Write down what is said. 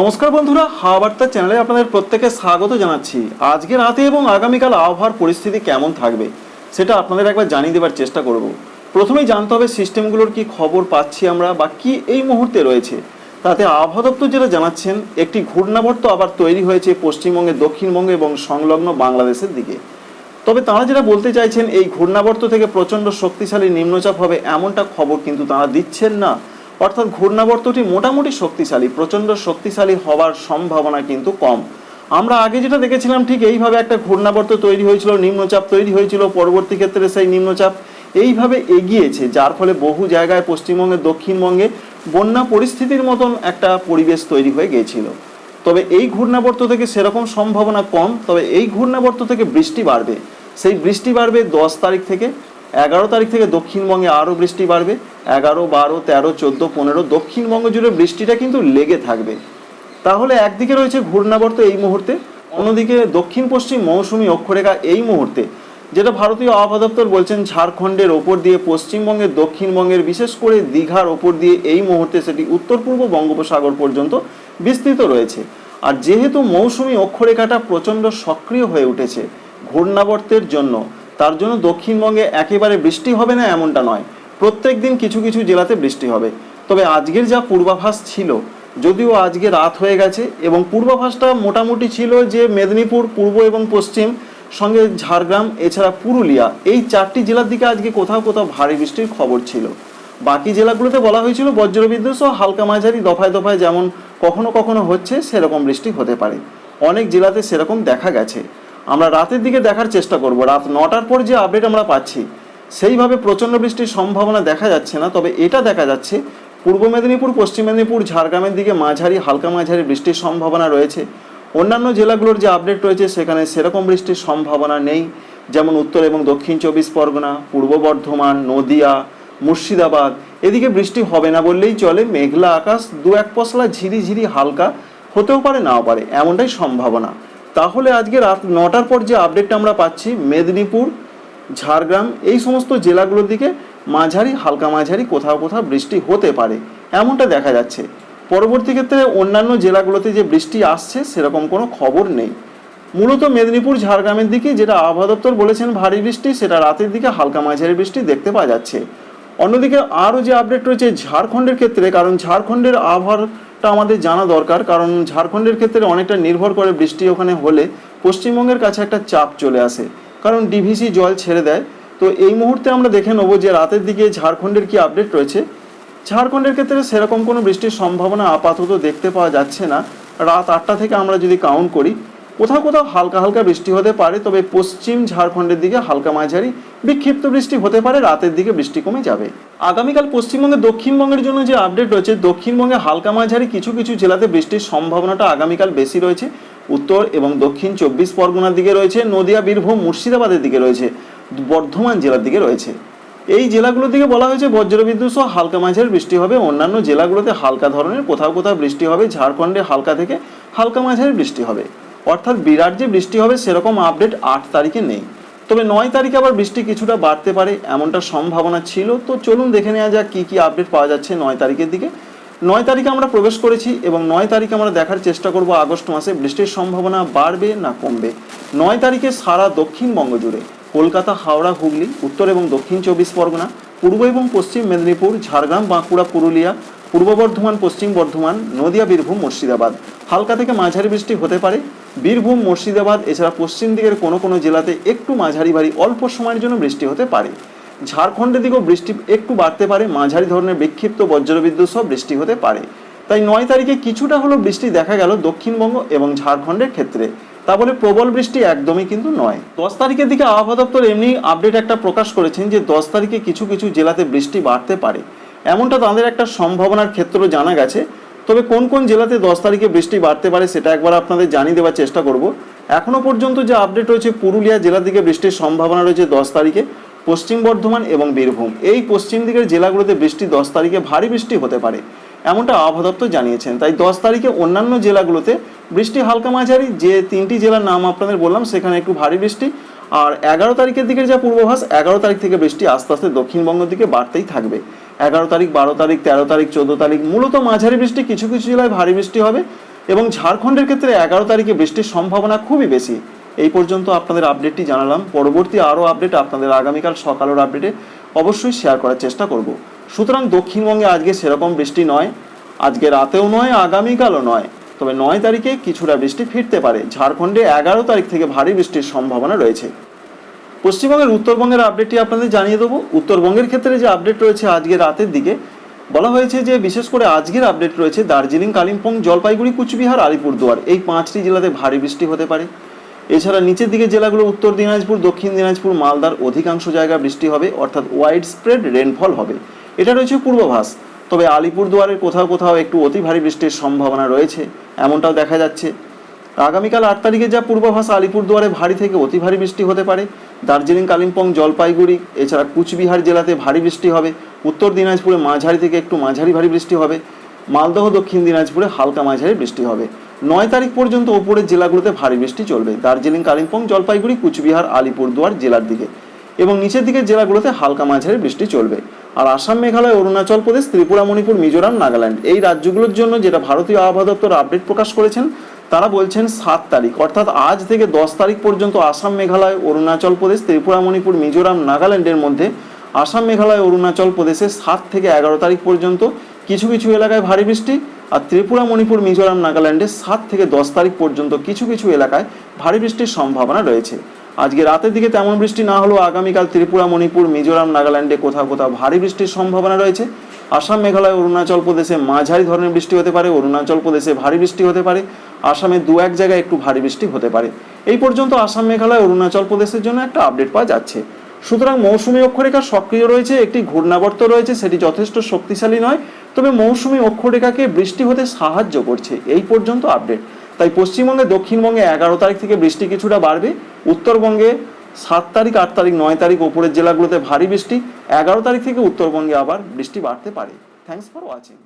নমস্কার বন্ধুরা, হাওয়া বার্তা চ্যানেলে আপনাদের প্রত্যেকে স্বাগত জানাচ্ছি। আজকে রাতে এবং আগামীকাল আবহাওয়ার পরিস্থিতি কেমন থাকবে, সেটা আপনাদের একবার জানিয়ে দেবার চেষ্টা করব। প্রথমেই জানতে হবে সিস্টেমগুলোর কি খবর পাচ্ছি আমরা বা কি এই মুহূর্তে রয়েছে। তাতে আবহাওয়া দপ্তর যেটা জানাচ্ছেন, একটি ঘূর্ণাবর্ত আবার তৈরি হয়েছে পশ্চিমবঙ্গে, দক্ষিণবঙ্গে এবং সংলগ্ন বাংলাদেশের দিকে। তবে তারা যেটা বলতে চাইছেন, এই ঘূর্ণাবর্ত থেকে প্রচণ্ড শক্তিশালী নিম্নচাপ হবে এমনটা খবর কিন্তু তারা দিচ্ছেন না। অর্থাৎ ঘূর্ণাবর্তটি মোটামুটি শক্তিশালী, প্রচণ্ড শক্তিশালী হওয়ার সম্ভাবনা কিন্তু কম। আমরা আগে যেটা দেখেছিলাম ঠিক এইভাবে একটা ঘূর্ণাবর্ত তৈরি হয়েছিল, নিম্নচাপ তৈরি হয়েছিল, পরবর্তী ক্ষেত্রে সেই নিম্নচাপ এইভাবে এগিয়েছে, যার ফলে বহু জায়গায় পশ্চিমবঙ্গে দক্ষিণবঙ্গে বন্যা পরিস্থিতির মতন একটা পরিবেশ তৈরি হয়ে গিয়েছিল। তবে এই ঘূর্ণাবর্ত থেকে সেরকম সম্ভাবনা কম, তবে এই ঘূর্ণাবর্ত থেকে বৃষ্টি বাড়বে। সেই বৃষ্টি বাড়বে দশ তারিখ থেকে এগারো তারিখ থেকে দক্ষিণবঙ্গে আরও বৃষ্টি বাড়বে। এগারো, বারো, তেরো, চোদ্দ, পনেরো, দক্ষিণবঙ্গ জুড়ে বৃষ্টিটা কিন্তু লেগে থাকবে। তাহলে একদিকে রয়েছে ঘূর্ণাবর্ত এই মুহূর্তে, অন্যদিকে দক্ষিণ পশ্চিম মৌসুমী অক্ষরেখা এই মুহূর্তে, যেটা ভারতীয় আবহাওয়া দপ্তর বলছেন ঝাড়খণ্ডের ওপর দিয়ে, পশ্চিমবঙ্গের দক্ষিণবঙ্গের বিশেষ করে দীঘার ওপর দিয়ে এই মুহূর্তে সেটি উত্তর পূর্ব বঙ্গোপসাগর পর্যন্ত বিস্তৃত রয়েছে। আর যেহেতু মৌসুমী অক্ষরেখাটা প্রচণ্ড সক্রিয় হয়ে উঠেছে ঘূর্ণাবর্তের জন্য তার জন্য দক্ষিণবঙ্গে একেবারে বৃষ্টি হবে না এমনটা নয়। প্রত্যেক দিন কিছু কিছু জেলাতে বৃষ্টি হবে। তবে আজকের যা পূর্বাভাস ছিল, যদিও আজকে রাত হয়ে গেছে এবং পূর্বাভাসটা মোটামুটি ছিল যে মেদিনীপুর, পূর্ব এবং পশ্চিম, সঙ্গে ঝাড়গ্রাম, এছাড়া পুরুলিয়া, এই চারটি জেলার দিকে আজকে কোথাও কোথাও ভারী বৃষ্টির খবর ছিল। বাকি জেলাগুলোতে বলা হয়েছিল বজ্রবিদ্যুৎ সহ হালকা মাঝারি দফায় দফায় যেমন কখনো কখনো হচ্ছে, সেরকম বৃষ্টি হতে পারে। অনেক জেলাতে সেরকম দেখা গেছে। আমরা রাতের দিকে দেখার চেষ্টা করব। রাত নটার পর যে আপডেট আমরা পাচ্ছি, সেইভাবে প্রচণ্ড বৃষ্টির সম্ভাবনা দেখা যাচ্ছে না, তবে এটা দেখা যাচ্ছে, পূর্ব মেদিনীপুর, পশ্চিম মেদিনীপুর, ঝাড়গ্রামের দিকে মাঝারি, হালকা মাঝারি বৃষ্টির সম্ভাবনা রয়েছে। অন্যান্য জেলাগুলোর যে আপডেট রয়েছে, সেখানে সেরকম বৃষ্টির সম্ভাবনা নেই, যেমন উত্তর এবং দক্ষিণ চব্বিশ পরগনা, পূর্ব বর্ধমান, নদিয়া, মুর্শিদাবাদ। এদিকে বৃষ্টি হবে না বললেই চলে, মেঘলা আকাশ, দু এক পশলা ঝিরি ঝিরি হালকা, হতেও পারে, নাও পারে, এমনটাই সম্ভাবনা। তাহলে আজকে রাত নটার পর যে আপডেটটা আমরা পাচ্ছি, মেদিনীপুর, ঝাড়গ্রাম, এই সমস্ত জেলাগুলোর দিকে মাঝারি, হালকা মাঝারি, কোথাও কোথাও বৃষ্টি হতে পারে, এমনটা দেখা যাচ্ছে। পরবর্তী ক্ষেত্রে অন্যান্য জেলাগুলোতে যে বৃষ্টি আসছে, সেরকম কোনো খবর নেই। মূলত মেদিনীপুর, ঝাড়গ্রামের দিকে যেটা আবহাওয়া দপ্তর বলেছেন, ভারী বৃষ্টি, সেটা রাতের দিকে হালকা মাঝারি বৃষ্টি দেখতে পাওয়া যাচ্ছে। অন্যদিকে আরও যে আপডেট রয়েছে ঝাড়খণ্ডের ক্ষেত্রে, কারণ ঝাড়খণ্ডের আবহাওয়াটা আমাদের জানা দরকার, কারণ ঝাড়খণ্ডের ক্ষেত্রে অনেকটা নির্ভর করে বৃষ্টি ওখানে হলে পশ্চিমবঙ্গের কাছে একটা চাপ চলে আসে। কারণ ডিভিসি জল ছেড়ে দেয়। তো এই মুহূর্তে আমরা দেখে নেব যে রাতের দিকে ঝাড়খণ্ডের কি আপডেট রয়েছে। ঝাড়খণ্ডের ক্ষেত্রে সেরকম কোনো বৃষ্টির সম্ভাবনা আপাতত দেখতে পাওয়া যাচ্ছে না। রাত আটটা থেকে আমরা যদি কাউন্ট করি কোথাও কোথাও হালকা হালকা বৃষ্টি হতে পারে, তবে পশ্চিম ঝাড়খণ্ডের দিকে হালকা মাঝারি। বিক্ষিপ্ত বৃষ্টি হতে পারে, রাতের দিকে বৃষ্টি কমে যাবে। আগামীকাল পশ্চিমবঙ্গে দক্ষিণবঙ্গের জন্য যে আপডেট রয়েছে, দক্ষিণবঙ্গে হালকা মাঝারি কিছু কিছু জেলাতে বৃষ্টির সম্ভাবনাটা আগামীকাল বেশি রয়েছে। উত্তর এবং দক্ষিণ চব্বিশ পরগনার দিকে রয়েছে, নদিয়া, বীরভূম, মুর্শিদাবাদের দিকে রয়েছে, বর্ধমান জেলার দিকে রয়েছে। এই জেলাগুলোর দিকে বলা হয়েছে বজ্রবিদ্যুৎ সহ হালকা মাঝারি বৃষ্টি হবে। অন্যান্য জেলাগুলোতে হালকা ধরনের কোথাও কোথাও বৃষ্টি হবে। ঝাড়খণ্ডে হালকা থেকে হালকা মাঝারি বৃষ্টি হবে। অর্থাৎ বিরাট যে বৃষ্টি হবে সেরকম আপডেট আট তারিখে নেই। তবে নয় তারিখে আবার বৃষ্টি কিছুটা বাড়তে পারে, এমনটা সম্ভাবনা ছিল। তো চলুন দেখে নেওয়া যাক কী কী আপডেট পাওয়া যাচ্ছে নয় তারিখের দিকে। নয় তারিখে আমরা প্রবেশ করেছি এবং নয় তারিখে আমরা দেখার চেষ্টা করব আগস্ট মাসে বৃষ্টির সম্ভাবনা বাড়বে না কমবে। নয় তারিখে সারা দক্ষিণবঙ্গ জুড়ে কলকাতা, হাওড়া, হুগলি, উত্তর এবং দক্ষিণ চব্বিশ পরগনা, পূর্ব এবং পশ্চিম মেদিনীপুর, ঝাড়গ্রাম, বাঁকুড়া, পুরুলিয়া, পূর্ব বর্ধমান, পশ্চিম বর্ধমান, নদিয়া, বীরভূম, মুর্শিদাবাদ। হালকা থেকে মাঝারি বৃষ্টি হতে পারে। বীরভূম, মুর্শিদাবাদ, এছাড়া পশ্চিম দিকের কোনো কোনো জেলাতে একটু মাঝারি ভারী অল্প সময়ের জন্য বৃষ্টি হতে পারে। ঝাড়খণ্ডের দিকেও বৃষ্টি একটু বাড়তে পারে, মাঝারি ধরনের বিক্ষিপ্ত বজ্রবিদ্যুৎ সহ বৃষ্টি হতে পারে। তাই নয় তারিখে কিছুটা হলো বৃষ্টি দেখা গেল দক্ষিণবঙ্গ এবং ঝাড়খণ্ডের ক্ষেত্রে। তা বলে প্রবল বৃষ্টি একদমই কিন্তু নয়। দশ তারিখের দিকে আবহাওয়া দপ্তর এমনি আপডেট একটা প্রকাশ করেছেন যে, দশ তারিখে কিছু কিছু জেলাতে বৃষ্টি বাড়তে পারে। এমনটা তাদের একটা সম্ভাবনার ক্ষেত্র জানা গেছে। তবে কোন কোন জেলাতে দশ তারিখে বৃষ্টি বাড়তে পারে সেটা একবার আপনাদের জানিয়ে দেওয়ার চেষ্টা করব। এখনও পর্যন্ত যে আপডেট রয়েছে, পুরুলিয়া জেলার দিকে বৃষ্টির সম্ভাবনা রয়েছে দশ তারিখে, পশ্চিম বর্ধমান এবং বীরভূম। এই পশ্চিম দিকের জেলাগুলোতে বৃষ্টি দশ তারিখে ভারী বৃষ্টি হতে পারে, এমনটা আবহাওয়া দপ্তর জানিয়েছেন। তাই দশ তারিখে অন্যান্য জেলাগুলোতে বৃষ্টি হালকা মাঝারি, যে তিনটি জেলার নাম আপনাদের বললাম, সেখানে একটু ভারী বৃষ্টি। আর এগারো তারিখের দিকের যা পূর্বাভাস, এগারো তারিখ থেকে বৃষ্টি আস্তে আস্তে দক্ষিণবঙ্গের দিকে বাড়তেই থাকবে। এগারো তারিখ, বারো তারিখ, তেরো তারিখ, চোদ্দ তারিখ, মূলত মাঝারি বৃষ্টি কিছু কিছু জেলায় ভারী বৃষ্টি হবে এবং ঝাড়খণ্ডের ক্ষেত্রে এগারো তারিখে বৃষ্টির সম্ভাবনা খুবই বেশি। এই পর্যন্ত আপনাদের আপডেটটি জানালাম। পরবর্তী আরও আপডেট আপনাদের আগামীকাল সকালের আপডেটে অবশ্যই শেয়ার করার চেষ্টা করব। সুতরাং দক্ষিণবঙ্গে আজকে সেরকম বৃষ্টি নয়, আজকে রাতেও নয়, আগামীকালও নয়। তবে নয় তারিখে কিছুটা বৃষ্টি ফিরতে পারে। ঝাড়খণ্ডে এগারো তারিখ থেকে ভারী বৃষ্টির সম্ভাবনা রয়েছে। পশ্চিমবঙ্গের উত্তরবঙ্গের আপডেটটি আপনাদের জানিয়ে দেবো। উত্তরবঙ্গের ক্ষেত্রে যে আপডেট রয়েছে আজকে রাতের দিকে, বলা হয়েছে যে বিশেষ করে আজকের আপডেট রয়েছে দার্জিলিং, কালিম্পং, জলপাইগুড়ি, কুচবিহার, আলিপুরদুয়ার। এই পাঁচটি জেলাতে ভারী বৃষ্টি হতে পারে। এছাড়া নিচের দিকে জেলাগুলো উত্তর দিনাজপুর, দক্ষিণ দিনাজপুর, মালদার অধিকাংশ জায়গায় বৃষ্টি হবে, অর্থাৎ ওয়াইড স্প্রেড রেনফল হবে। এটা রয়েছে পূর্বাভাস। তবে আলিপুরদুয়ারের কোথাও কোথাও একটু অতি ভারী বৃষ্টির সম্ভাবনা রয়েছে, এমনটাও দেখা যাচ্ছে। আগামীকাল আট তারিখে যা পূর্বাভাস আলিপুরদুয়ারে ভারী থেকে অতি ভারী বৃষ্টি হতে পারে। দার্জিলিং কালিম্পং জলপাইগুড়ি, এছাড়া কুচবিহার জেলাতে ভারী বৃষ্টি হবে। উত্তর দিনাজপুরে মাঝারি থেকে একটু মাঝারি ভারী বৃষ্টি হবে। মালদহ, দক্ষিণ দিনাজপুরে হালকা মাঝারি বৃষ্টি হবে। নয় তারিখ পর্যন্ত ওপরের জেলাগুলোতে ভারী বৃষ্টি চলবে। দার্জিলিং কালিম্পং জলপাইগুড়ি, কুচবিহার, আলিপুরদুয়ার জেলার দিকে। এবং নিচের দিকের জেলাগুলোতে হালকা মাঝারি বৃষ্টি চলবে। আর আসাম, মেঘালয়, অরুণাচল প্রদেশ, ত্রিপুরা, মণিপুর, মিজোরাম, নাগাল্যান্ড এই রাজ্যগুলোর জন্য যেটা ভারতীয় আবহাওয়া দপ্তর আপডেট প্রকাশ করেছেন তারা বলছেন সাত তারিখ, অর্থাৎ আজ থেকে দশ তারিখ পর্যন্ত আসাম মেঘালয়, অরুণাচল প্রদেশ, ত্রিপুরা, মণিপুর, মিজোরাম, নাগাল্যান্ডের মধ্যে আসাম মেঘালয়, অরুণাচল প্রদেশে সাত থেকে এগারো তারিখ পর্যন্ত কিছু কিছু এলাকায় ভারী বৃষ্টি আর ত্রিপুরা, মণিপুর, মিজোরাম, নাগাল্যান্ডে সাত থেকে দশ তারিখ পর্যন্ত কিছু কিছু এলাকায় ভারী বৃষ্টির সম্ভাবনা রয়েছে। আজকে রাতের দিকে তেমন বৃষ্টি না হলেও আগামীকাল ত্রিপুরা, মণিপুর, মিজোরাম, নাগাল্যান্ডে কোথাও কোথাও ভারী বৃষ্টির সম্ভাবনা রয়েছে। আসাম, মেঘালয়, অরুণাচল প্রদেশে মাঝারি ধরনের বৃষ্টি হতে পারে, অরুণাচল প্রদেশে ভারী বৃষ্টি হতে পারে। আসামে দু এক জায়গায় একটু ভারী বৃষ্টি হতে পারে। এই পর্যন্ত আসাম মেঘালয় অরুণাচল প্রদেশের জন্য একটা আপডেট পাওয়া যাচ্ছে। সুতরাং মৌসুমী অক্ষরেখা সক্রিয় রয়েছে, একটি ঘূর্ণাবর্ত রয়েছে, সেটি যথেষ্ট শক্তিশালী নয়, তবে মৌসুমী অক্ষরেখাকে বৃষ্টি হতে সাহায্য করছে, এই পর্যন্ত আপডেট। তাই পশ্চিমবঙ্গে, দক্ষিণবঙ্গে এগারো তারিখ থেকে বৃষ্টি কিছুটা বাড়বে, উত্তরবঙ্গে সাত তারিখ, আট তারিখ, নয় তারিখ ওপরের জেলাগুলোতে ভারী বৃষ্টি, এগারো তারিখ থেকে উত্তরবঙ্গে আবার বৃষ্টি বাড়তে পারে। Thanks for watching